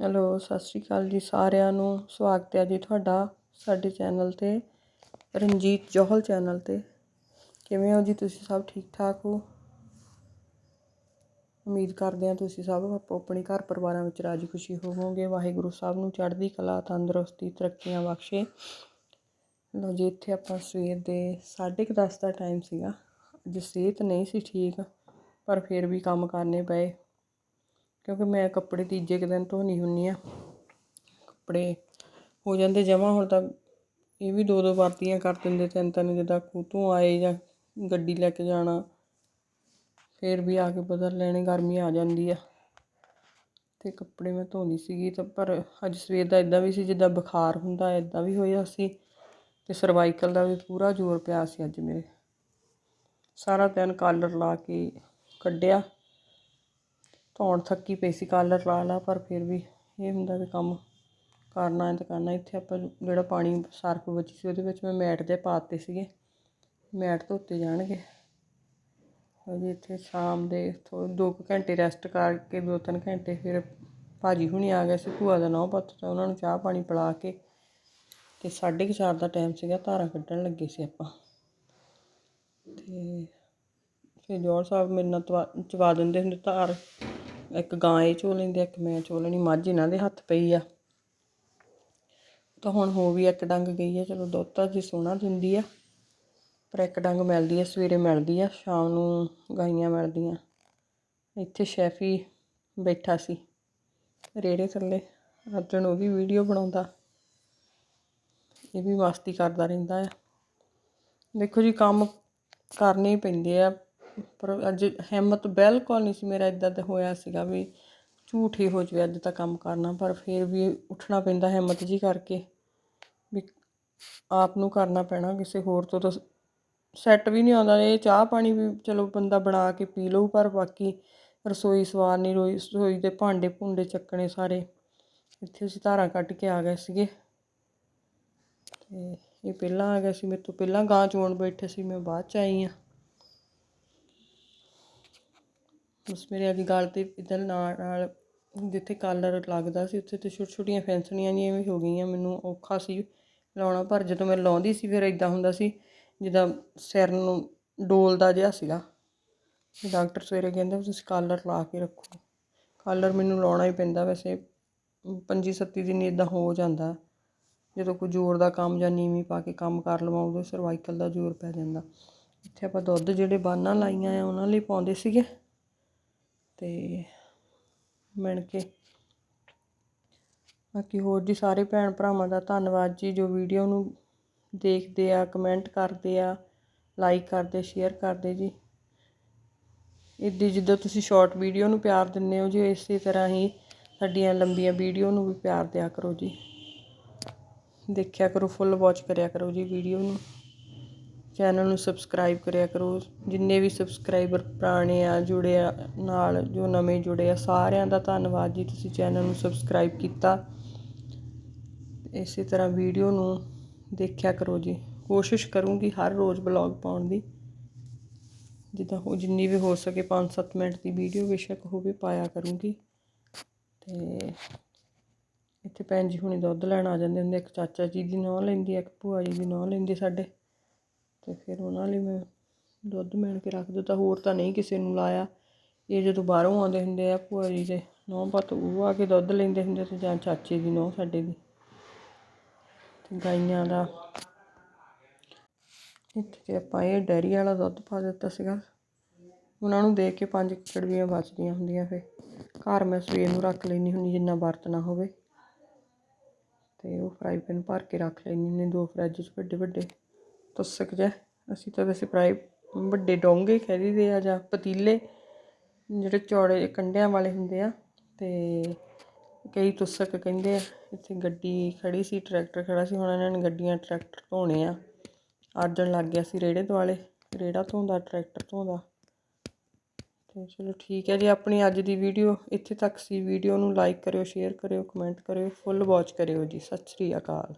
Hello, ਸਤਿ ਸ਼੍ਰੀ ਅਕਾਲ ਜੀ ਸਾਰਿਆਂ ਨੂੰ। ਸਵਾਗਤ ਹੈ ਜੀ ਤੁਹਾਡਾ ਸਾਡੇ ਚੈਨਲ ਤੇ, ਰਣਜੀਤ ਜੋਹਲ ਚੈਨਲ ਤੇ। ਕਿਵੇਂ ਹੋ ਜੀ ਤੁਸੀਂ ਸਭ? ਠੀਕ ਠਾਕ ਹੋ? ਉਮੀਦ ਕਰਦੇ ਹਾਂ ਤੁਸੀਂ ਸਭ ਆਪੋ ਆਪਣੇ ਘਰ ਪਰਿਵਾਰਾਂ ਵਿੱਚ ਰਾਜੀ ਖੁਸ਼ੀ ਹੋਵੋਗੇ। ਵਾਹਿਗੁਰੂ ਸਾਹਿਬ ਨੂੰ ਚੜ੍ਹਦੀ ਕਲਾ, ਤੰਦਰੁਸਤੀ, ਤਰੱਕੀਆਂ ਬਖਸ਼ੇ। ਲੋ ਜੀ, ਇੱਥੇ ਆਪਾਂ ਸਵੇਰ ਦੇ 10:30 ਦਾ ਟਾਈਮ ਸੀਗਾ। ਅੱਜ ਸਿਹਤ ਨਹੀਂ ਸੀ ਠੀਕ, ਪਰ ਫਿਰ ਵੀ ਕੰਮ ਕਰਨੇ ਪਏ। ਕਿਉਂਕਿ ਮੈਂ ਕੱਪੜੇ ਤੀਜੇ ਕੁ ਦਿਨ ਧੋਨੀ ਹੁੰਦੀ ਹਾਂ ਕੱਪੜੇ ਹੋ ਜਾਂਦੇ ਜਮ੍ਹਾਂ ਹੁਣ ਤਾਂ ਇਹ ਵੀ ਦੋ ਦੋ ਵਰਤੀਆਂ ਕਰ ਦਿੰਦੇ, ਤਿੰਨ ਤਿੰਨ ਜਿੱਦਾਂ ਖੂਤੋਂ ਆਏ ਜਾਂ ਗੱਡੀ ਲੈ ਕੇ ਜਾਣਾ, ਫਿਰ ਵੀ ਆ ਕੇ ਬਦਲ ਲੈਣੇ, ਗਰਮੀ ਆ ਜਾਂਦੀ ਆ। ਅਤੇ ਕੱਪੜੇ ਮੈਂ ਧੋਂਦੀ ਸੀਗੀ ਤਾਂ, ਪਰ ਅੱਜ ਸਵੇਰ ਦਾ ਇਦਾਂ ਵੀ ਸੀ ਜਿੱਦਾਂ ਬੁਖਾਰ ਹੁੰਦਾ ਇਦਾਂ ਵੀ ਹੋਇਆ ਸੀ ਅਤੇ ਸਰਵਾਈਕਲ ਦਾ ਵੀ ਪੂਰਾ ਜ਼ੋਰ ਪਿਆ ਸੀ ਅੱਜ ਮੇਰੇ। ਸਾਰਾ ਦਿਨ ਕਾਲਰ ਲਾ ਕੇ ਕੱਢਿਆ। ਧੌਣ ਥੱਕੀ ਪਈ ਸੀ, ਕਾਲਰ ਲਾ ਲਾ, ਪਰ ਫਿਰ ਵੀ ਇਹ ਹੁੰਦਾ ਵੀ ਕੰਮ ਕਰਨਾ ਹੈ ਤਾਂ ਕਰਨਾ ਇੱਥੇ ਆਪਾਂ ਜਿਹੜਾ ਪਾਣੀ ਸਰਫ ਬਚੀ ਸੀ, ਉਹਦੇ ਵਿੱਚ ਮੈਂ ਮੈਟ ਦੇ ਪਾਤੇ ਸੀਗੇ। ਮੈਟ ਧੋਤੇ ਜਾਣਗੇ। ਅਜੇ ਇੱਥੇ ਸ਼ਾਮ ਦੇ ਥੋੜ੍ਹੇ ਦੋ ਕੁ ਘੰਟੇ ਰੈਸਟ ਕਰਕੇ ਦੋ ਤਿੰਨ ਘੰਟੇ ਫਿਰ ਭਾਜੀ ਹੁਣੀ ਆ ਗਿਆ ਸੀ ਭੂਆ ਦਾ ਨੌ ਪੁੱਤ, ਤਾਂ ਉਹਨਾਂ ਨੂੰ ਚਾਹ ਪਾਣੀ ਪਿਲਾ ਕੇ ਤੇ 4:30 ਦਾ ਟਾਈਮ ਸੀਗਾ, ਧਾਰਾਂ ਕੱਢਣ ਲੱਗੇ ਸੀ ਆਪਾਂ। ਤੇ ਫਿਰ ਜੋਰ ਸਾਹਿਬ ਮੇਰੇ ਨਾਲ ਤਵਾ, ਚਵਾ ਦਿੰਦੇ ਹੁੰਦੇ ਧਾਰ। ਇੱਕ ਗਾਂ ਇਹ ਚੋ ਲੈਂਦੇ ਇੱਕ ਮੈਂ ਚੋ ਲੈਣੀ, ਮੱਝ ਇਹਨਾਂ ਦੇ ਹੱਥ ਪਈ ਆ। ਤਾਂ ਹੁਣ ਹੋ ਵੀ ਇੱਕ ਡੰਗ ਗਈ ਆ, ਚਲੋ ਦੁੱਧ ਤਾਂ ਜੀ ਸੋਹਣਾ ਦਿੰਦੀ ਆ, ਪਰ ਇੱਕ ਡੰਗ ਮਿਲਦੀ ਆ, ਸਵੇਰੇ ਮਿਲਦੀ ਆ, ਸ਼ਾਮ ਨੂੰ ਗਾਈਆਂ ਮਿਲਦੀਆਂ। ਇੱਥੇ ਸ਼ੈਫੀ ਬੈਠਾ ਸੀ, ਰੇੜੇ ਥੱਲੇ ਅਰਜਨ ਉਹਦੀ ਵੀਡੀਓ ਬਣਾਉਂਦਾ। ਇਹ ਵੀ ਮਸਤੀ ਕਰਦਾ ਰਹਿੰਦਾ ਆ। ਦੇਖੋ ਜੀ, ਕੰਮ ਕਰਨੇ ਹੀ ਪੈਂਦੇ ਆ ਪਰ ਅੱਜ ਹਿੰਮਤ ਬਿਲਕੁਲ ਨਹੀਂ ਸੀ ਮੇਰਾ ਇਦਾਂ ਤਾਂ ਹੋਇਆ ਸੀਗਾ ਵੀ ਝੂਠ ਹੀ ਹੋ ਜਵੇ ਅੱਜ ਤਾਂ ਕੰਮ ਕਰਨਾ, ਪਰ ਫਿਰ ਵੀ ਉੱਠਣਾ ਪੈਂਦਾ ਹਿੰਮਤ ਜੀ ਕਰਕੇ ਵੀ ਆਪ ਨੂੰ ਕਰਨਾ ਪੈਣਾ ਕਿਸੇ ਹੋਰ ਤੋਂ ਤਾਂ ਸੈੱਟ ਵੀ ਨਹੀਂ ਆਉਂਦਾ। ਇਹ ਚਾਹ ਪਾਣੀ ਵੀ ਚਲੋ ਬੰਦਾ ਬਣਾ ਕੇ ਪੀ ਲਊ, ਪਰ ਬਾਕੀ ਰਸੋਈ ਸਵਾਰਨੀ ਰੋਈ। ਰਸੋਈ ਦੇ ਭਾਂਡੇ ਭੁੰਡੇ ਚੱਕਣੇ ਸਾਰੇ ਇੱਥੇ ਅਸੀਂ ਧਾਰਾਂ ਕੱਢ ਕੇ ਆ ਗਏ ਸੀਗੇ। ਤੇ ਇਹ ਪਹਿਲਾਂ ਆ ਗਿਆ ਸੀ, ਮੇਰੇ ਤੋਂ ਪਹਿਲਾਂ ਗਾਂ ਚੋਣ ਬੈਠੇ ਸੀ, ਮੈਂ ਬਾਅਦ ਚ ਆਈ ਆ। ਬਸ ਮੇਰੇ ਅੱਗੇ ਗਲ ਤੇ ਇੱਦਾਂ ਨਾਲ ਨਾਲ ਜਿੱਥੇ ਕਾਲਰ ਲੱਗਦਾ ਸੀ, ਉੱਥੇ ਤੇ ਛੋਟੀਆਂ ਛੋਟੀਆਂ ਫੈਂਸਣੀਆਂ ਜਿਹੀਆਂ ਵੀ ਹੋ ਗਈਆਂ, ਮੈਨੂੰ ਔਖਾ ਸੀ ਲਾਉਣਾ, ਪਰ ਜਦੋਂ ਮੈਂ ਲਾਉਂਦੀ ਸੀ, ਫਿਰ ਇੱਦਾਂ ਹੁੰਦਾ ਸੀ, ਜਿੱਦਾਂ ਸਿਰ ਨੂੰ ਡੋਲਦਾ ਜਿਹਾ ਸੀਗਾ। ਡਾਕਟਰ ਸਵੇਰੇ ਕਹਿੰਦੇ, ਤੁਸੀਂ ਕਾਲਰ ਲਾ ਕੇ ਰੱਖੋ। ਕਾਲਰ ਮੈਨੂੰ ਲਾਉਣਾ ਹੀ ਪੈਂਦਾ, ਵੈਸੇ ਪੰਜੀ ਸੱਤੀ ਦਿਨ ਇਦਾਂ ਹੋ ਜਾਂਦਾ। ਜਦੋਂ ਕੋਈ ਜ਼ੋਰ ਦਾ ਕੰਮ ਜਾਂ ਨੀਵੀਂ ਪਾ ਕੇ ਕੰਮ ਕਰ ਲਵਾਂ, ਉਦੋਂ ਸਰਵਾਈਕਲ ਦਾ ਜ਼ੋਰ ਪੈ ਜਾਂਦਾ। ਇੱਥੇ ਆਪਾਂ ਦੁੱਧ ਜਿਹੜੇ ਬਾਨਾਂ ਲਾਈਆਂ ਆ, ਉਹਨਾਂ ਲਈ ਪਾਉਂਦੇ ਸੀਗੇ। ਤੇ ਮਿਣ ਕੇ। ਬਾਕੀ ਹੋਰ ਜੀ ਸਾਰੇ ਭੈਣ ਭਰਾਵਾਂ ਦਾ ਧੰਨਵਾਦ ਜੀ, ਜੋ ਵੀਡੀਓ ਨੂੰ ਦੇਖਦੇ ਆ ਕਮੈਂਟ ਕਰਦੇ ਆ ਲਾਈਕ ਕਰਦੇ ਸ਼ੇਅਰ ਕਰਦੇ ਜੀ। ਇੱਦੀ ਜਿੱਦਾਂ ਤੁਸੀਂ ਸ਼ਾਰਟ ਵੀਡੀਓ ਨੂੰ ਪਿਆਰ ਦਿੰਦੇ ਹੋ ਜੀ, ਇਸੇ ਤਰ੍ਹਾਂ ਹੀ ਸਾਡੀਆਂ ਲੰਬੀਆਂ ਵੀਡੀਓ ਨੂੰ ਵੀ ਪਿਆਰ ਦਿਆ ਕਰੋ ਜੀ। ਦੇਖਿਆ ਕਰੋ ਫੁੱਲ ਵਾਚ ਕਰਿਆ ਕਰੋ ਜੀ ਵੀਡੀਓ ਨੂੰ। ਚੈਨਲ ਨੂੰ ਸਬਸਕ੍ਰਾਈਬ ਕਰਿਆ ਕਰੋ। ਜਿੰਨੇ ਵੀ ਸਬਸਕ੍ਰਾਈਬਰ ਪੁਰਾਣੇ ਆ, ਜੁੜੇ ਆ, ਨਾਲ ਜੋ ਨਵੇਂ ਜੁੜੇ ਆ, ਸਾਰਿਆਂ ਦਾ ਧੰਨਵਾਦ ਜੀ ਤੁਸੀਂ ਚੈਨਲ ਨੂੰ ਸਬਸਕ੍ਰਾਈਬ ਕੀਤਾ। ਇਸੇ ਤਰ੍ਹਾਂ ਵੀਡੀਓ ਨੂੰ ਦੇਖਿਆ ਕਰੋ ਜੀ। ਕੋਸ਼ਿਸ਼ ਕਰੂੰਗੀ ਹਰ ਰੋਜ਼ ਬਲੌਗ ਪਾਉਣ ਦੀ। ਜਿੱਦਾਂ ਹੋ, ਜਿੰਨੀ ਵੀ ਹੋ ਸਕੇ 5-7 ਮਿੰਟ ਦੀ ਵੀਡੀਓ ਬੇਸ਼ੱਕ ਹੋਵੇ ਪਾਇਆ ਕਰੂੰਗੀ। ਤੇ ਇੱਥੇ ਭੈਣ ਜੀ ਹੁਣੇ ਦੁੱਧ ਲੈਣ ਆ ਜਾਂਦੇ ਹੁੰਦੇ ਇੱਕ ਚਾਚਾ ਜੀ ਦੀ ਨੌਂ ਲੈਂਦੀ ਇੱਕ ਭੂਆ ਜੀ ਦੀ ਨੌਂ ਲੈਂਦੀ ਸਾਡੇ। ਅਤੇ ਫਿਰ ਉਹਨਾਂ ਲਈ ਮੈਂ ਦੁੱਧ ਮਿਣ ਕੇ ਰੱਖ ਦਿੱਤਾ। ਹੋਰ ਤਾਂ ਨਹੀਂ ਕਿਸੇ ਨੂੰ ਲਾਇਆ। ਇਹ ਜਦੋਂ ਬਾਹਰੋਂ ਆਉਂਦੇ ਹੁੰਦੇ ਆ ਭੂਆ ਜੀ ਦੇ ਨੌਂ ਪਤ, ਉਹ ਆ ਕੇ ਦੁੱਧ ਲੈਂਦੇ ਹੁੰਦੇ ਤੇ ਜਾਂ ਚਾਚੇ ਦੀ ਨੌਂ ਸਾਡੇ ਦੀ। ਤੇ ਗਾਈਆਂ ਦਾ। ਇੱਥੇ ਆਪਾਂ ਇਹ ਡੈਰੀ ਵਾਲਾ ਦੁੱਧ ਪਾ ਦਿੱਤਾ ਸੀਗਾ। ਉਹਨਾਂ ਨੂੰ ਦੇ ਕੇ ਪੰਜ ਕੜਵੀਆਂ ਬਚਦੀਆਂ ਹੁੰਦੀਆਂ ਫਿਰ। ਘਰ ਮੈਂ ਸਵੇਰ ਨੂੰ ਰੱਖ ਲੈਣੀ ਹੁੰਦੀ ਜਿੰਨਾ ਵਰਤਣਾ ਹੋਵੇ। ਤੇ ਉਹ ਫਰਾਈ ਪੈਨ ਭਰ ਕੇ ਰੱਖ ਲੈਣੀ ਹੁੰਦੀ, ਦੋ ਫਰਿੱਜ 'ਚ ਵੱਡੇ ਵੱਡੇ ਤੁਸਕ ਜਾ ਅਸੀਂ ਤਾਂ ਵੈਸੇ ਪ੍ਰਾਈ ਵੱਡੇ ਡੋਂਗੇ ਕਹਿੰਦੇ ਆ ਜਾਂ ਪਤੀਲੇ, ਜਿਹੜੇ ਚੌੜੇ ਕੰਡਿਆਂ ਵਾਲੇ ਹੁੰਦੇ ਆ। ਤੇ ਕਈ ਤੁਸਕ ਕਹਿੰਦੇ ਆ, ਇੱਥੇ ਗੱਡੀ ਖੜੀ ਸੀ, ਟਰੈਕਟਰ ਖੜਾ ਸੀ, ਹੁਣ ਇਹਨਾਂ ਨੇ ਗੱਡੀਆਂ ਟਰੈਕਟਰ ਧੋਣੇ ਆ। ਆਜਣ ਲੱਗ ਗਿਆ ਸੀ ਰੇੜੇ ਦੁਆਲੇ, ਰੇੜਾ ਧੋਂਦਾ, ਟਰੈਕਟਰ ਧੋਂਦਾ। ਤੇ ਚਲੋ ਠੀਕ ਹੈ ਜੀ, ਆਪਣੀ ਅੱਜ ਦੀ ਵੀਡੀਓ ਇੱਥੇ ਤੱਕ ਸੀ। ਵੀਡੀਓ ਨੂੰ ਲਾਈਕ ਕਰਿਓ ਸ਼ੇਅਰ ਕਰਿਓ ਕਮੈਂਟ ਕਰਿਓ ਫੁੱਲ ਵਾਚ ਕਰਿਓ ਜੀ। ਸਤਿ ਸ੍ਰੀ ਅਕਾਲ।